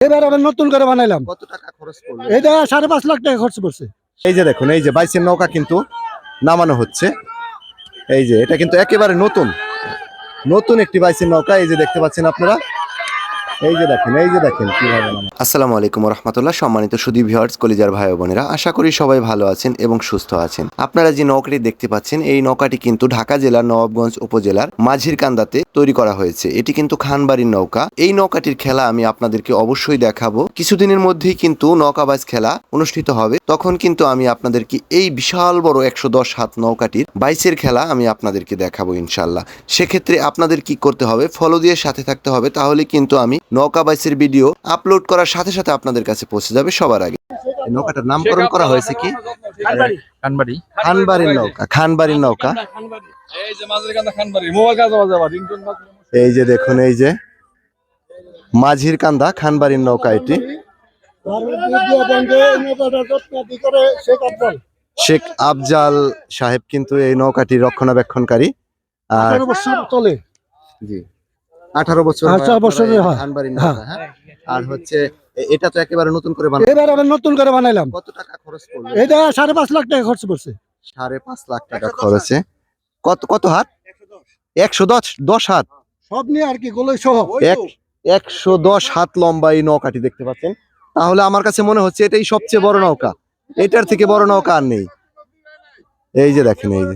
এবার আবার নতুন করে বানাইলাম। কত টাকা খরচ করল? এটা সাড়ে পাঁচ লাখ টাকা খরচ করছে এই যে দেখুন এই যে বাইসের নৌকা কিন্তু নামানো হচ্ছে। এই যে এটা কিন্তু একেবারে নতুন। নতুন একটি বাইসের নৌকা এই যে দেখতে পাচ্ছেন আপনারা। এই যে দেখেন, এই যে দেখেন কীভাবে আসসালামু আলাইকুম রহমতুল্লাহ সম্মানিত সুদী ভিউয়ার্স, কলিজার ভাই বোনেরা। আশা করি সবাই ভালো আছেন এবং সুস্থ আছেন। আপনারা যে নৌকাটি দেখতে পাচ্ছেন, এই নৌকাটি কিন্তু ঢাকা জেলার নবাবগঞ্জ উপজেলার মাঝির কান্দাতে তৈরি করা হয়েছে। এটি কিন্তু খানবাড়ির নৌকা। এই নৌকাটির খেলা আমি আপনাদেরকে অবশ্যই দেখাবো। কিছুদিনের মধ্যেই কিন্তু নৌকাবাজ খেলা অনুষ্ঠিত হবে। তখন কিন্তু আমি আপনাদেরকে এই বিশাল বড় একশো দশ হাত নৌকাটির বাইসের খেলা আমি আপনাদেরকে দেখাবো ইনশাল্লাহ সেক্ষেত্রে আপনাদের কি করতে হবে? ফলো দিয়ে সাথে থাকতে হবে। তাহলে কিন্তু আমি নৌকা বাইসের ভিডিও আপলোড করার সাথে সাথে আপনাদের কাছে পৌঁছে যাবে সবার আগে। নৌকাটার নামকরণ করা হয়েছে কি? কানবাড়ি খানবাড়ির নৌকা খানবাড়ির নৌকা। এই যে দেখুন এই যে মাঝির কান্দা খানবাড়ির নৌকা এটি। শেখ আফজাল সাহেব কিন্তু এই নৌকাটি রক্ষণাবেক্ষণকারী। আর চলে জি। আঠারো বছর হয় বছরের হয়। নৌকা, হ্যাঁ? আর হচ্ছে এটা তো একেবারে নতুন করে বানানো। এবার আবার নতুন করে বানাইলাম। কত টাকা খরচ করল? এটা সাড়ে পাঁচ লাখ টাকা খরচ করছে। সাড়ে পাঁচ লাখ টাকা খরচে কত কত হাত? একশো দশ। দশ হাত? সব নিয়ে আর কি গোলই সহ। এক একশো দশ হাত লম্বা এই নৌকাটি দেখতে পাচ্ছেন। তাহলে আমার কাছে মনে হচ্ছে এটাই সবচেয়ে বড় নৌকা। এটার থেকে বড় নৌকা আর নেই। এই যে দেখেন এই যে।